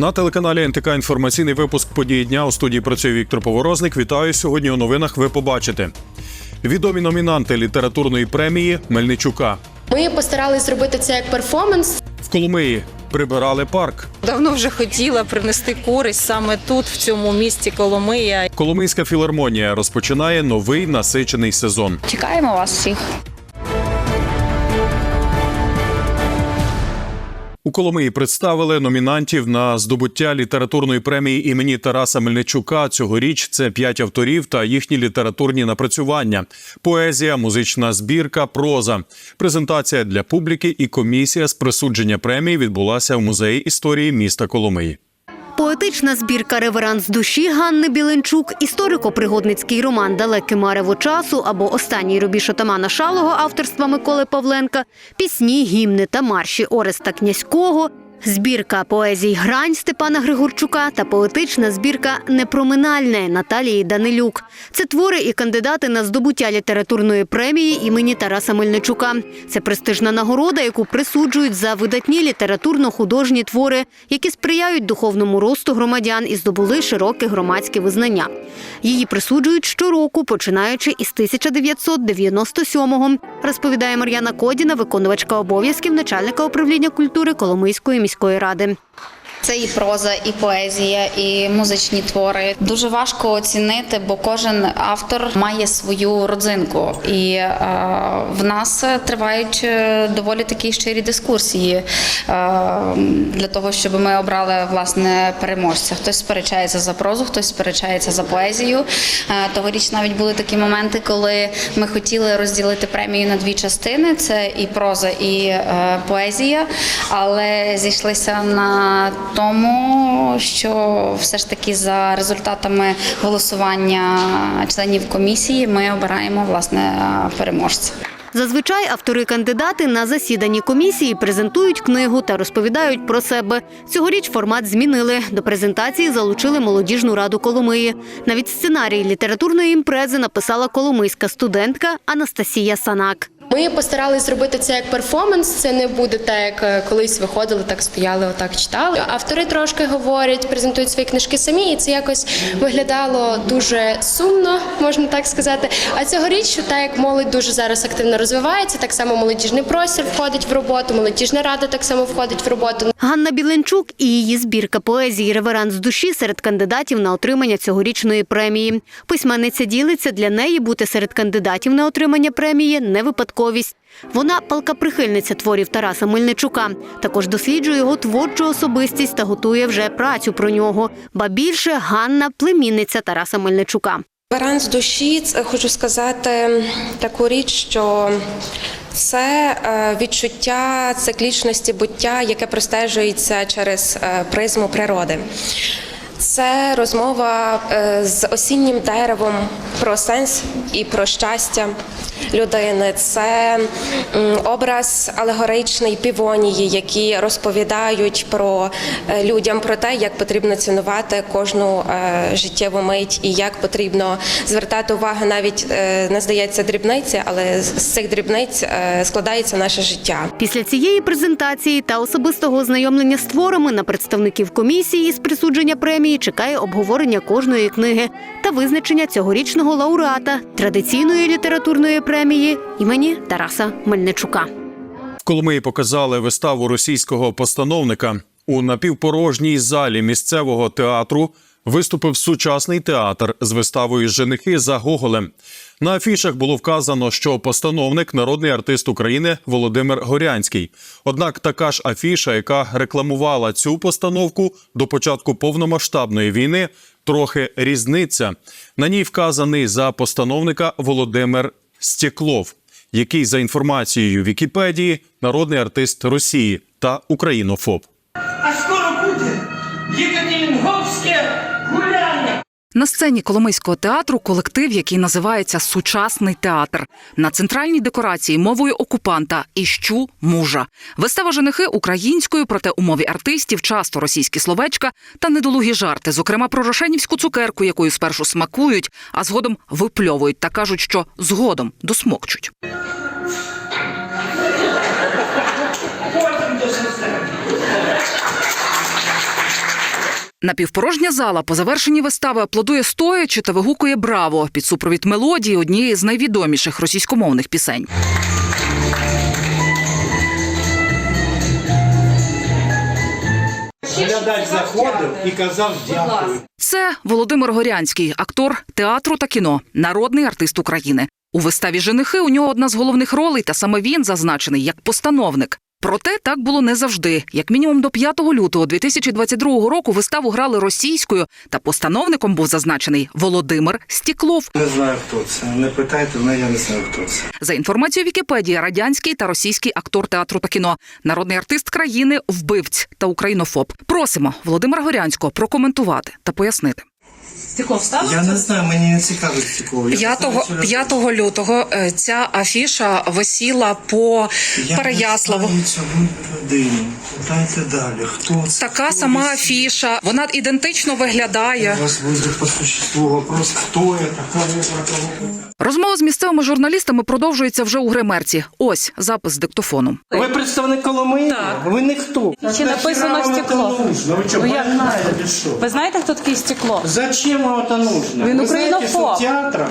На телеканалі НТК інформаційний випуск події дня у студії працює Віктор Поворозник. Вітаю сьогодні. У новинах ви побачите відомі номінанти літературної премії Мельничука Ми постарались зробити це як перформанс. в Коломиї. Прибирали парк. Давно вже хотіла принести користь саме тут, в цьому місті Коломия. Коломийська філармонія розпочинає новий насичений сезон. Чекаємо вас всіх. У Коломиї представили номінантів на здобуття літературної премії імені Тараса Мельничука. Цьогоріч це п'ять авторів та їхні літературні напрацювання: поезія, музична збірка, проза. Презентація для публіки і комісія з присудження премії відбулася в музеї історії міста Коломиї. Поетична збірка Реверанс душі Ганни Біленчук, історико-пригодницький роман Далеке марево часу або Останній рубіж отамана Шалого авторства Миколи Павленка, пісні, гімни та марші Ореста Князького. Збірка поезій Грань Степана Григорчука та поетична збірка Непроминальне Наталії Данилюк. Це твори і кандидати на здобуття літературної премії імені Тараса Мельничука. Це престижна нагорода, яку присуджують за видатні літературно-художні твори, які сприяють духовному росту громадян і здобули широке громадське визнання. Її присуджують щороку, починаючи із 1997-го, розповідає Мар'яна Кодіна, виконувачка обов'язків начальника управління культури Коломийської міської ради. Це і проза, і поезія, і музичні твори. Дуже важко оцінити, бо кожен автор має свою родзинку, і е, в нас тривають е, доволі такі щирі дискусії е, для того, щоб ми обрали власне переможця. Хтось сперечається за прозу, хтось сперечається за поезію. Е, Тогоріч навіть були такі моменти, коли ми хотіли розділити премію на дві частини: це і проза, і е, поезія, але зійшлися на тому, що все ж таки за результатами голосування членів комісії ми обираємо власне переможця. Зазвичай автори-кандидати на засіданні комісії презентують книгу та розповідають про себе. Цьогоріч формат змінили. До презентації залучили молодіжну раду Коломиї. Навіть сценарій літературної імпрези написала коломийська студентка Анастасія Санак. Ми постарались зробити це як перформанс. Це не буде так, як е, колись виходили, так стояли, отак читали. Автори трошки говорять, презентують свої книжки самі, і це якось виглядало дуже сумно, можна так сказати. А цьогоріч, так як молодь дуже зараз активно розвивається, так само молодіжний простір входить в роботу, молодіжна рада так само входить в роботу. Ганна Біленчук і її збірка поезії Реверанс душі серед кандидатів на отримання цьогорічної премії. Письменниця ділиться для неї бути серед кандидатів на отримання премії не випадковість. Вона палка прихильниця творів Тараса Мельничука. Також досліджує його творчу особистість та готує вже працю про нього. Ба більше Ганна племінниця Тараса Мельничука. Баран з душі, хочу сказати таку річ, що це е, відчуття циклічності буття, яке простежується через е, призму природи. Це розмова е, з осіннім деревом про сенс і про щастя людини. Це образ алегоричний півонії, які розповідають про е, людям про те, як потрібно цінувати кожну е, життєву мить і як потрібно звертати увагу навіть не здається дрібниці, але з цих дрібниць складається наше життя. Після цієї презентації та особистого ознайомлення з творами на представників комісії з присудження премії чекає обговорення кожної книги та визначення цьогорічного лауреата традиційної літературної премії імені Тараса Мельничука. В Коломиї показали виставу російського постановника у напівпорожній залі місцевого театру. Виступив сучасний театр з виставою Женихи за Гоголем. На афішах було вказано, що постановник народний артист України Володимир Горянський. Однак така ж афіша, яка рекламувала цю постановку до початку повномасштабної війни, трохи різниця. На ній вказаний за постановника Володимир Стеклов, який за інформацією Вікіпедії народний артист Росії та українофоб. А скоро буде На сцені Коломийського театру колектив, який називається Сучасний театр. На центральній декорації мовою окупанта іщу мужа. Вистава женихи українською, проте у мові артистів часто російські словечка та недолугі жарти, зокрема про рошенівську цукерку, якою спершу смакують, а згодом випльовують та кажуть, що згодом досмокчуть. Напівпорожня зала по завершенні вистави аплодує стоячи та вигукує браво під супровід мелодії однієї з найвідоміших російськомовних пісень. Глядач заходив і казав дякую. Це Володимир Горянський, актор театру та кіно, народний артист України. У виставі Женихи у нього одна з головних ролей, та саме він зазначений як постановник. Проте так було не завжди. Як мінімум до 5 лютого 2022 року виставу грали російською, та постановником був зазначений Володимир Стіклов. Не знаю, хто це. Не питайте мене, я не знаю, хто це. За інформацією Вікіпедії, радянський та російський актор театру та кіно, народний артист країни, вбивць та українофоб. Просимо Володимира Горянського прокоментувати та пояснити. Я не знаю, мені не цікавить цікаво. 5, 5 лютого е, ця афіша висіла по Переяславу. Я не знаю цю людину. Питайте далі. Хто це? Така Хто сама ви? афіша. Вона ідентично виглядає. У вас буде по существу вопрос, хто я така, про кого. Розмова з місцевими журналістами продовжується вже у гримерці. Ось запис з диктофону. Ви представник Коломиї? Так. Ви не хто? Чи написано стекло? Ви що, Ну, знаєте. Ви знаєте, хто такий стекло? Зачем вам это нужно? Вы, Вы знаете, что в театрах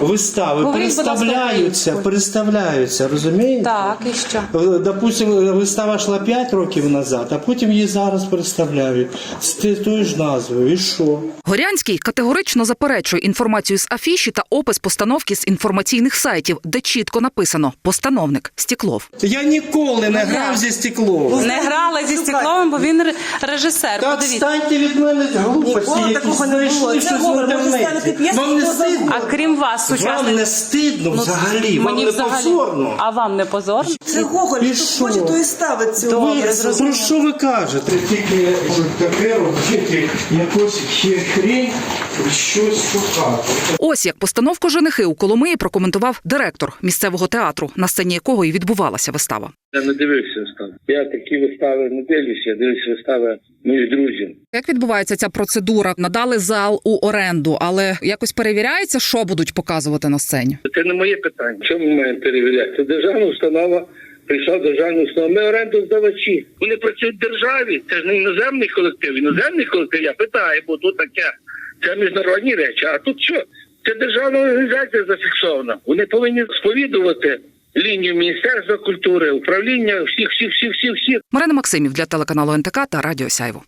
вистави Говоріть, будь ласка, переставляються, українською. переставляються, розумієте? Так, і що? Е, Допустим, вистава йшла 5 років назад, а потім її зараз переставляють з ти- тою ж назвою. І що? Горянський категорично заперечує інформацію з афіші та опис постановки з інформаційних сайтів, де чітко написано постановник Стіклов. Я ніколи не грав зі стеклом. Не грали зі стеклом, бо він ре- режисер. Та Подивіться. відстаньте від мене глупості, знайшли щось в інтернеті. Вам не стидно? А крім вас, Вам не стидно взагалі? Вам не взагалі. позорно? А вам не позорно? Це Гоголь, І хто що? хоче, то і ставить цю. Ви, про що ви кажете? Тільки таке робити якусь хрень, щось шукати. Ось як постановку женихи у Коломиї прокоментував директор місцевого театру, на сцені якого і відбувалася вистава. Я не дивився вистави. Я такі вистави не дивлюся, я дивлюся вистави між друзів. Як відбувається ця процедура? Надали зал у оренду, але якось перевіряється, що будуть показувати на сцені. Це не моє питання. Чому ми маємо перевіряти? Це державна установа. Прийшла державна установа. Ми оренду здавачі. Вони працюють в державі. Це ж не іноземний колектив. Іноземний колектив я питаю, бо тут таке. Це міжнародні речі. А тут що? Це державна організація зафіксована. Вони повинні сповідувати лінію Міністерства культури, управління всіх, всіх, всіх, всіх, всіх. Марина Максимів для телеканалу НТК та Радіо Сяйво.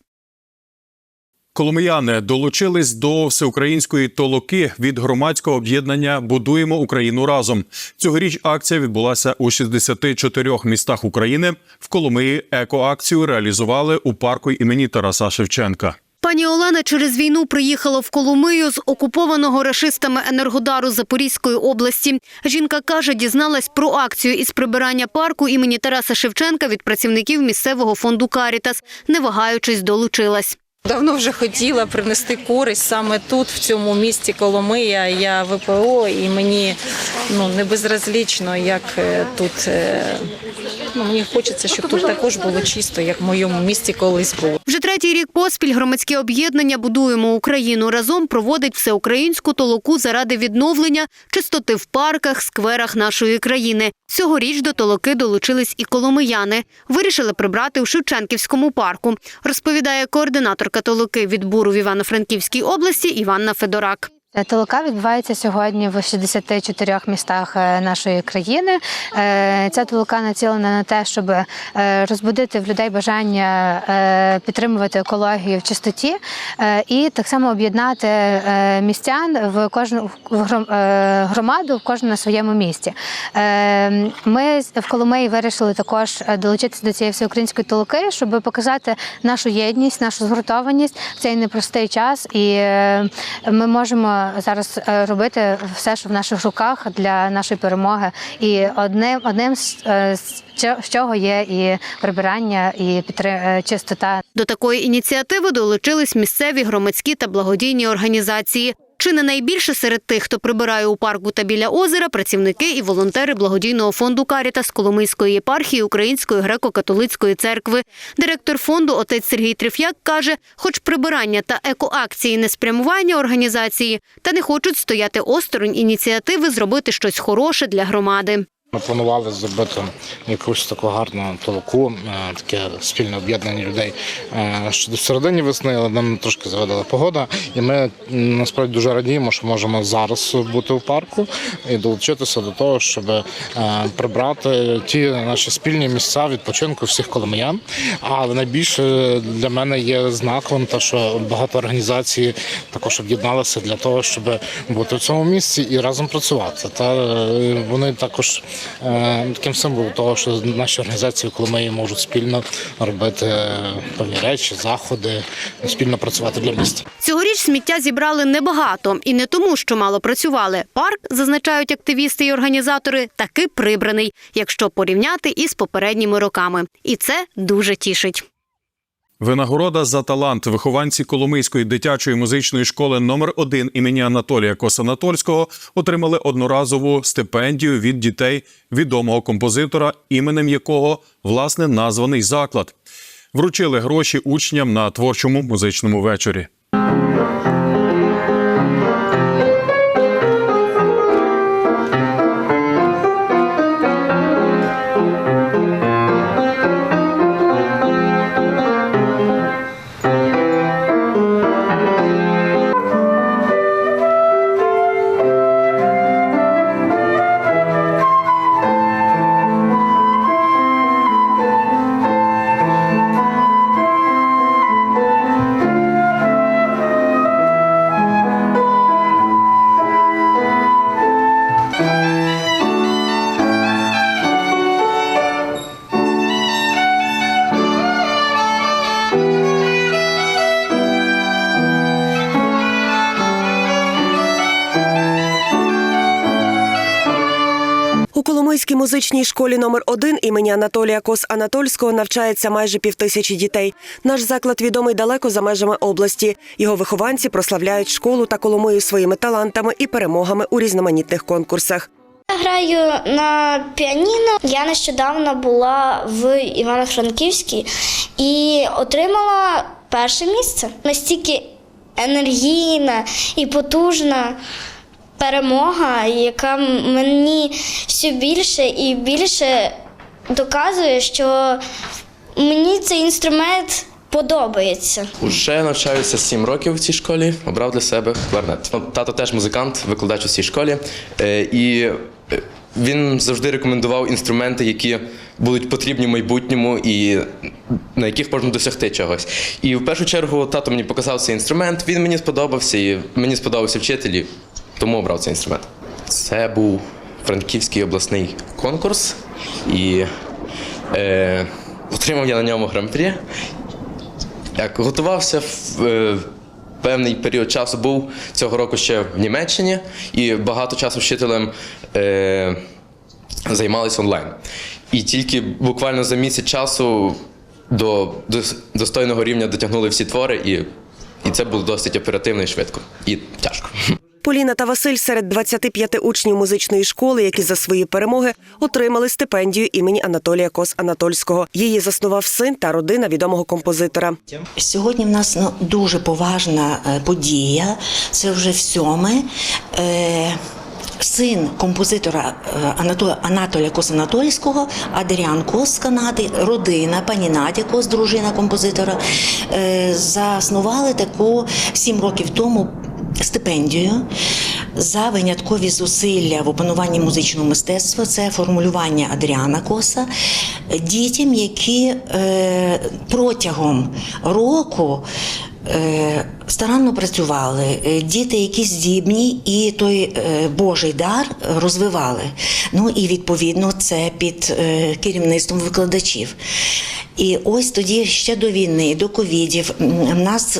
Коломияни долучились до всеукраїнської толоки від громадського об'єднання Будуємо Україну разом. Цьогоріч акція відбулася у 64 містах України. В Коломиї екоакцію реалізували у парку імені Тараса Шевченка. Пані Олена через війну приїхала в Коломию з окупованого рашистами Енергодару Запорізької області. Жінка каже, дізналась про акцію із прибирання парку імені Тараса Шевченка від працівників місцевого фонду Карітас. Не вагаючись, долучилась. Давно вже хотіла принести користь саме тут, в цьому місті Коломия. Я ВПО, і мені ну не безразлічно, як е, тут. е, Ну, мені хочеться, щоб тут також було чисто, як в моєму місті колись було. Вже третій рік поспіль громадське об'єднання Будуємо Україну разом проводить всеукраїнську толоку заради відновлення чистоти в парках, скверах нашої країни. Цьогоріч до толоки долучились і коломияни. Вирішили прибрати у Шевченківському парку, розповідає координаторка толоки відбору в Івано-Франківській області Іванна Федорак. Толока відбувається сьогодні в 64 містах е, нашої країни. Е, Ця толока націлена на те, щоб е, розбудити в людей бажання е, підтримувати екологію в чистоті е, і так само об'єднати е, містян в кожну е, громаду, в кожну на своєму місці. Е, Ми в Коломиї вирішили також е, долучитися до цієї всеукраїнської толоки, щоб показати нашу єдність, нашу згуртованість в цей непростий час. І е, ми можемо зараз е, робити все, що в наших руках для нашої перемоги. І одним одним з, е, чого є і прибирання, і підтри- е, чистота. До такої ініціативи долучились місцеві громадські та благодійні організації. Чи не найбільше серед тих, хто прибирає у парку та біля озера, працівники і волонтери благодійного фонду Карітас Коломийської єпархії Української греко-католицької церкви. Директор фонду отець Сергій Триф'як каже, хоч прибирання та екоакції не спрямування організації, та не хочуть стояти осторонь ініціативи зробити щось хороше для громади. Ми планували зробити якусь таку гарну толоку, е, таке спільне об'єднання людей е, ще до середини весни, але нам трошки завадила погода. І ми насправді дуже радіємо, що можемо зараз бути в парку і долучитися до того, щоб е, прибрати ті наші спільні місця відпочинку всіх коломиян. Але найбільше для мене є знаковим, те, що багато організацій також об'єдналися для того, щоб бути в цьому місці і разом працювати. Та вони також таким символом того, що наші організації коли Коломиї можуть спільно робити е, певні речі, заходи, спільно працювати для міста. Цьогоріч сміття зібрали небагато і не тому, що мало працювали. Парк, зазначають активісти і організатори, таки прибраний, якщо порівняти із попередніми роками. І це дуже тішить. Винагорода за талант вихованці Коломийської дитячої музичної школи номер 1 імені Анатолія Косанатольського отримали одноразову стипендію від дітей відомого композитора, іменем якого власне названий заклад. Вручили гроші учням на творчому музичному вечорі. Коломийській музичній школі номер 1 імені Анатолія Кос Анатольського навчається майже півтисячі дітей. Наш заклад відомий далеко за межами області. Його вихованці прославляють школу та Коломию своїми талантами і перемогами у різноманітних конкурсах. Я граю на піаніно. Я нещодавно була в Івано-Франківській і отримала перше місце. Настільки енергійна і потужна перемога, яка мені все більше і більше доказує, що мені цей інструмент подобається. Уже навчаюся 7 років в цій школі, обрав для себе кларнет. Ну, Тато теж музикант, викладач у цій школі. Е, І е, він завжди рекомендував інструменти, які будуть потрібні в майбутньому і на яких можна досягти чогось. І в першу чергу тато мені показав цей інструмент, він мені сподобався, і мені сподобався вчитель, і тому обрав цей інструмент. Це був Франківський обласний конкурс, і е, отримав я на ньому гран-прі. Як готувався в е, певний період часу, був цього року ще в Німеччині і багато часу вчителем е, займалися онлайн. І тільки буквально за місяць часу до, до достойного рівня дотягнули всі твори, і, і це було досить оперативно і швидко. І тяжко. Поліна та Василь серед 25 учнів музичної школи, які за свої перемоги отримали стипендію імені Анатолія Кос Анатольського. Її заснував син та родина відомого композитора. Сьогодні в нас ну, дуже поважна е, подія. Це вже всьоме. Е, Син композитора е, Анато- Анатолія Кос-Анатольського, Адріан Кос з Канади, родина, пані Надя Кос, дружина композитора, заснували таку сім років тому стипендію за виняткові зусилля в опануванні музичного мистецтва. Це формулювання Адріана Коса дітям, які е, протягом року. Старанно працювали Е, діти, які здібні, і той е, Божий дар розвивали. Ну і відповідно це під е, керівництвом викладачів. І ось тоді ще до війни, до ковідів, в нас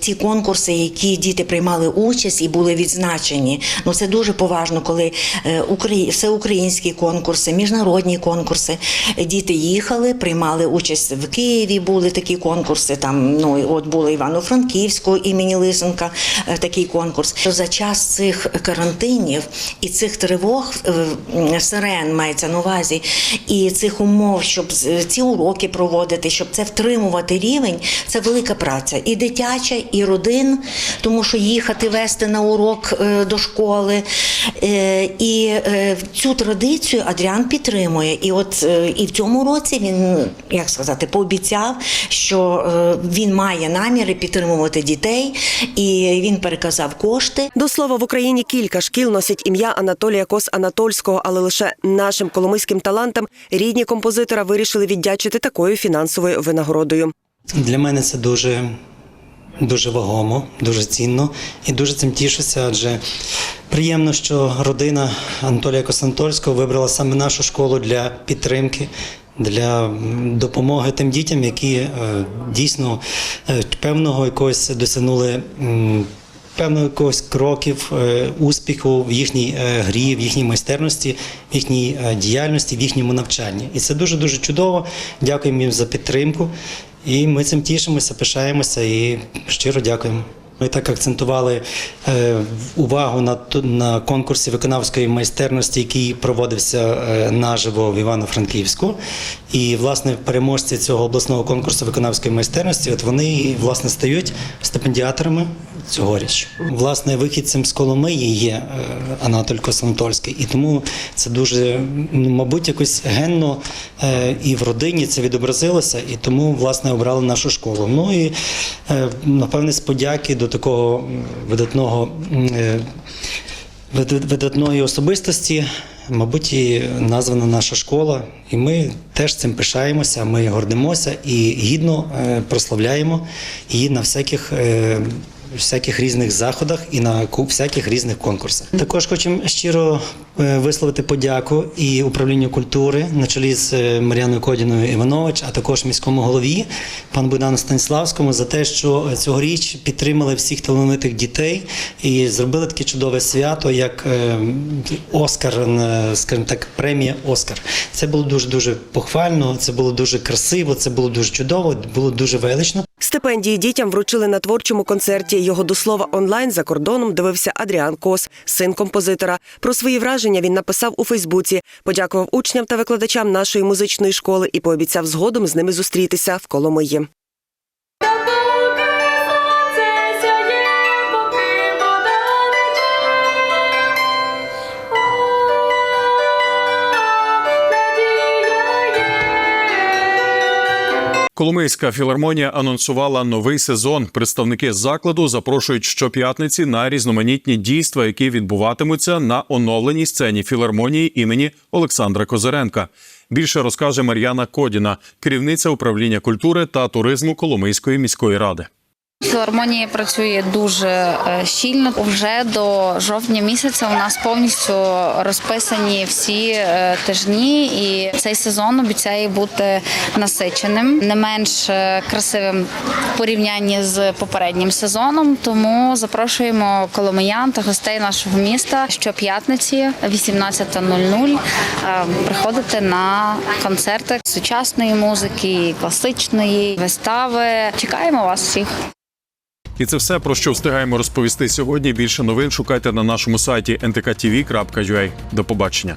ті конкурси, які діти приймали участь і були відзначені. Ну це дуже поважно, коли всеукраїнські конкурси, міжнародні конкурси. Діти їхали, приймали участь в Києві. Були такі конкурси. Там ну от були Івано-Франківську, імені Лисенка е, такий конкурс. За час цих карантинів і цих тривог е, сирен мається на увазі, і цих умов, щоб ці уроки проводити, щоб це втримувати рівень, це велика праця і дитяча, і родин, тому що їхати вести на урок е, до школи. І цю традицію Адріан підтримує. І от і в цьому році він, як сказати, пообіцяв, що він має наміри підтримувати дітей, і він переказав кошти. До слова, в Україні кілька шкіл носять ім'я Анатолія Кос Анатольського, але лише нашим коломийським талантам рідні композитора вирішили віддячити такою фінансовою винагородою. Для мене це дуже, дуже вагомо, дуже цінно і дуже цим тішуся, адже приємно, що родина Анатолія Косантольського вибрала саме нашу школу для підтримки. Для допомоги тим дітям, які е, дійсно е, певного якогось досягнули м, певного якогось кроків е, успіху в їхній грі, в їхній майстерності, в їхній діяльності, в їхньому навчанні. І це дуже дуже чудово. Дякуємо їм за підтримку. І ми цим тішимося, пишаємося і щиро дякуємо. Ми так акцентували е, увагу на, на конкурсі виконавської майстерності, який проводився е, наживо в Івано-Франківську. І власне переможці цього обласного конкурсу виконавської майстерності, от вони власне стають стипендіаторами цьогоріч. Власне, вихідцем з Коломиї є е, Анатоль Косантольський, і тому це дуже, мабуть, якось генно і в родині це відобразилося, і тому власне обрали нашу школу. Ну і напевне з подяки до такого видатного. е, видат- видатної особистості, мабуть, і названа наша школа, і ми теж цим пишаємося. Ми гордимося і гідно е, прославляємо її на всяких. Всяких різних заходах і на всяких різних конкурсах. Також хочемо щиро е, висловити подяку і управлінню культури на чолі з е, Мар'яною Кодіною Іванович, а також міському голові пану Богдану Станіславському за те, що цьогоріч підтримали всіх талановитих дітей і зробили таке чудове свято, як е, Оскар, скажімо так, премія Оскар. Це було дуже дуже похвально, це було дуже красиво, це було дуже чудово, було дуже велично. Стипендії дітям вручили на творчому концерті. Його до слова онлайн за кордоном дивився Адріан Кос, син композитора. Про свої враження він написав у Фейсбуці, подякував учням та викладачам нашої музичної школи і пообіцяв згодом з ними зустрітися в Коломиї. Коломийська філармонія анонсувала новий сезон. Представники закладу запрошують щоп'ятниці на різноманітні дійства, які відбуватимуться на оновленій сцені філармонії імені Олександра Козиренка. Більше розкаже Мар'яна Кодіна, керівниця управління культури та туризму Коломийської міської ради. Філармонія працює дуже е, щільно. Вже до жовтня місяця у нас повністю розписані всі е, тижні, і цей сезон обіцяє бути насиченим, не менш е, красивим в порівнянні з попереднім сезоном. Тому запрошуємо коломиян та гостей нашого міста щоп'ятниці 18.00 е, приходити на концерти сучасної музики, класичної вистави. Чекаємо вас всіх. І це все про що встигаємо розповісти сьогодні. Більше новин шукайте на нашому сайті ntktv.ua. До побачення.